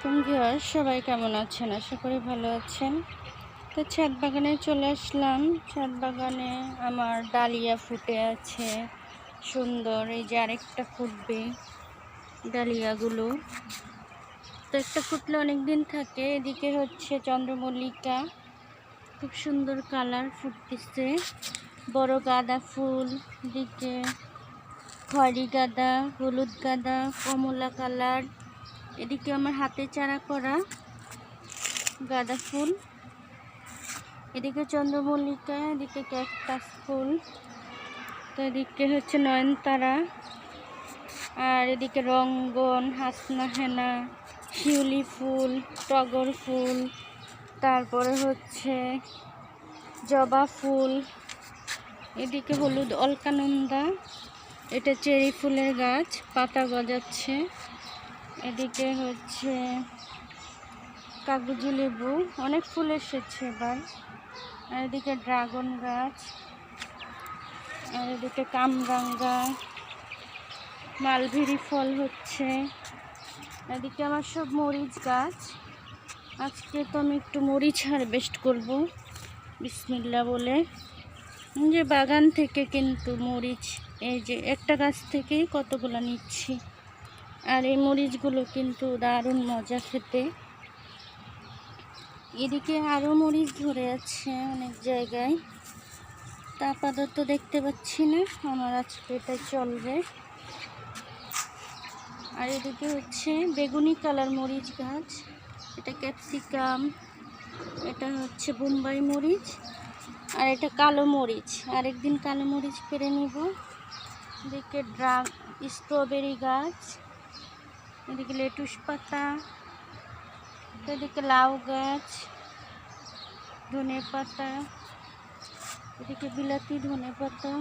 আলাইকুম ভিউয়ার সবাই কেমন আছেন? আশা করি ভালো আছেন। তো ছাদ বাগানে চলে আসলাম। ছাদ বাগানে আমার ডালিয়া ফুটে আছে, সুন্দর। এই যে আরেকটা ফুটবে ডালিয়াগুলো। তো একটা ফুটলে অনেক দিন থাকে, এদিকে হচ্ছে চন্দ্রমল্লিকা। খুব সুন্দর কালার ফুটতেছে। বড় গাঁদা ফুল দিকে খড়ি গাঁদা, হলুদ গাঁদা, কমলা কালার। এদিকে আমার হাতে চারা করা গাঁদা ফুল। এদিকে চন্দ্রমল্লিকা, এদিকে ক্যাকটাস ফুল। তো এদিকে হচ্ছে নয়নতারা। আর এদিকে রঙ্গন, হাসনা হেনা, শিউলি ফুল, টগর ফুল। তারপরে হচ্ছে জবা ফুল। এদিকে হলুদ অলকানন্দা। এটা চেরি ফুলের গাছ, পাতা গজাচ্ছে। এদিকে হচ্ছে কাগজি লেবু, অনেক ফুল এসেছে এবার। আর এদিকে ড্রাগন গাছ, আর এদিকে কামরাঙ্গা, মালভেরি ফল হচ্ছে। এদিকে আমার সব মরিচ গাছ। আজকে তো আমি একটু মরিচ হারভেস্ট করব বিসমিল্লা বলে। যে বাগান থেকে কিন্তু মরিচ, এই যে একটা গাছ থেকেই কতগুলো নিচ্ছি। আর এই মরিচগুলো কিন্তু দারুণ মজা খেতে। এদিকে আরও মরিচ ধরে আছে অনেক জায়গায়। তা আপাতত দেখতে পাচ্ছি না, আমার আজকে এটা চলবে। আর এদিকে হচ্ছে বেগুনি কালার মরিচ গাছ, এটা ক্যাপসিকাম, এটা হচ্ছে বোম্বাই মরিচ, আর এটা কালো মরিচ। আরেকদিন কালো মরিচ পেরে নিব। এদিকে ড্রাগ, স্ট্রবেরি গাছ। এদিকে লেটুস পাতা, এদিকে লাউ গাছ, ধনে পাতা, এদিকে বিলাতি ধনে পাতা,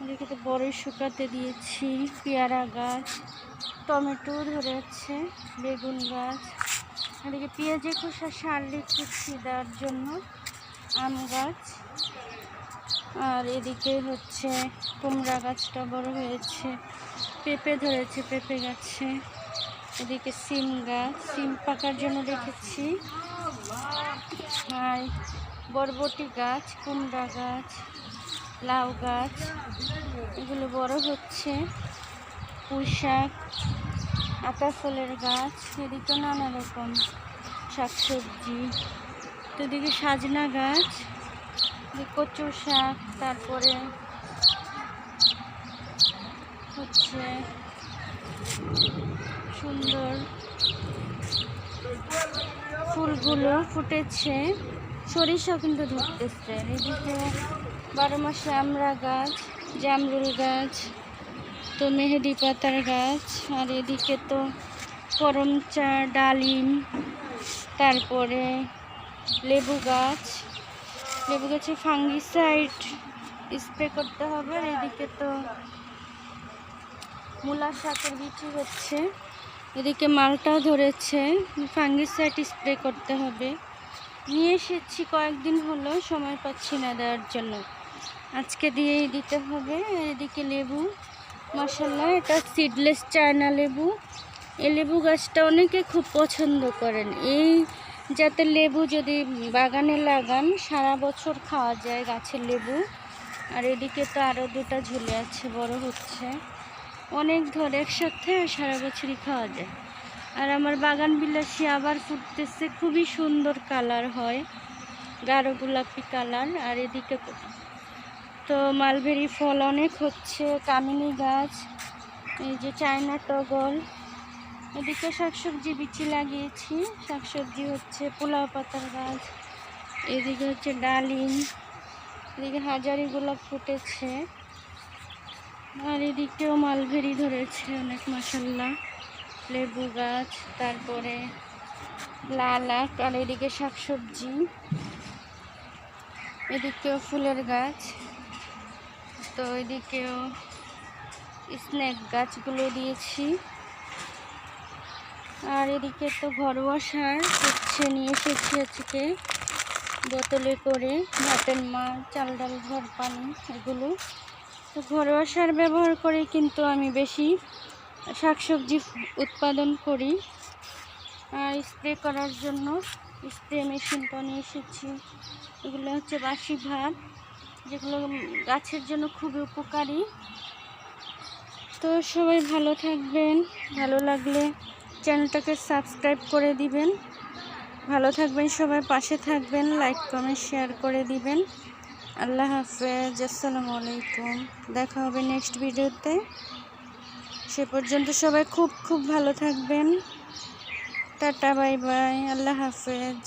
এদিকে তো বড় শুকাতে দিয়েছি, পেয়ারা গাছ, টমেটো ধরে আছে, বেগুন গাছ, এদিকে পেঁয়াজে খোসা, সার লিখেছি দেওয়ার জন্য আম গাছ, আর এদিকে হচ্ছে কুমড়া গাছটা বড় হয়েছে, পেঁপে ধরেছে, পেঁপে গাছে। এদিকে সিম গাছ, সিম পাকার জন্য রেখেছি আর বরবটি গাছ, কুমড়া গাছ, লাউ গাছ, এগুলো বড় হচ্ছে। পুঁই শাক, আতা ফুলের গাছ, এদিকে নানা রকম শাকসবজি। তো এদিকে সাজনা গাছ কচু শাক, তারপরে হচ্ছে সুন্দর ফুলগুলো ফুটেছে। সরিষা কিন্তু ধরতেছে। এদিকে বারো মাসে আমরা গাছ, জামরুল গাছ, তো মেহেদি পাতার গাছ, আর এদিকে তো করমচা ডালিম, তারপরে লেবু গাছ। লেবু গাছে ফাঙ্গিসাইড স্প্রে করতে হবে, আর এদিকে তো মূলা শাকের বিচি হচ্ছে। এদিকে মালটাও ধরেছে। ফাঙ্গিসাইড স্প্রে করতে হবে। নিয়ে এসেছি কয়েকদিন হলো, সময় পাচ্ছি না দেওয়ার জন্য। আজকে দিয়েই দিতে হবে। এদিকে লেবু মশাল্লা এটা সিডলেস চায়না লেবু। এই লেবু গাছটা অনেকে খুব পছন্দ করেন। এই যাতে লেবু যদি বাগানে লাগান, সারা বছর খাওয়া যায় গাছের লেবু। আর এদিকে তো আরও দুটা ঝুলে আছে, বড় হচ্ছে। অনেক ধরে একসাথে সারা বছরই খাওয়া যায়। আর আমার বাগান বিলাসী আবার ফুটতেছে, খুবই সুন্দর কালার হয়, গাঢ় গোলাপি কালার। আর এদিকে তো মালবেরি ফল অনেক হচ্ছে, কামিনী গাছ, এই যে চায়না টগর। এদিকে শাকসবজি বিচি লাগিয়েছি, শাকসবজি হচ্ছে পোলাও পাতার গাছ, এদিকে হচ্ছে ডালিম, এদিকে হাজারি গোলাপ ফুটেছে। আর এদিকেও মালভেরি ধরেছে অনেক মশাল্লা লেবু গাছ, তারপরে লাল আখ, আর এদিকে শাকসবজি। এদিকেও ফুলের গাছ। তো এদিকেও স্নেক গাছগুলো দিয়েছি। আর এদিকে তো ঘরোয়া সার হচ্ছে, নিয়ে এসেছি আজকে বোতলে করে। ভাতের মা চাল ডাল ঘর পানি, এগুলো। তো ঘরোয়া সার ব্যবহার করে কিন্তু আমি বেশি শাকসবজি উৎপাদন করি। স্প্রে করার জন্য স্প্রে মেশিনটা নিয়ে এসেছি। এগুলো হচ্ছে বাসি ভাত, যেগুলো গাছের জন্য খুবই উপকারী। তো সবাই ভালো থাকবেন, ভালো লাগলে চ্যানেলটাকে সাবস্ক্রাইব করে দিবেন। ভালো থাকবেন সবাই, পাশে থাকবেন লাইক কমেন্ট শেয়ার করে দিবেন। আল্লাহ হাফেজ, আসসালামু আলাইকুম। দেখা হবে নেক্সট ভিডিওতে সে পর্যন্ত সবাই খুব খুব ভালো থাকবেন। Tata, bye bye. আল্লাহ হাফেজ।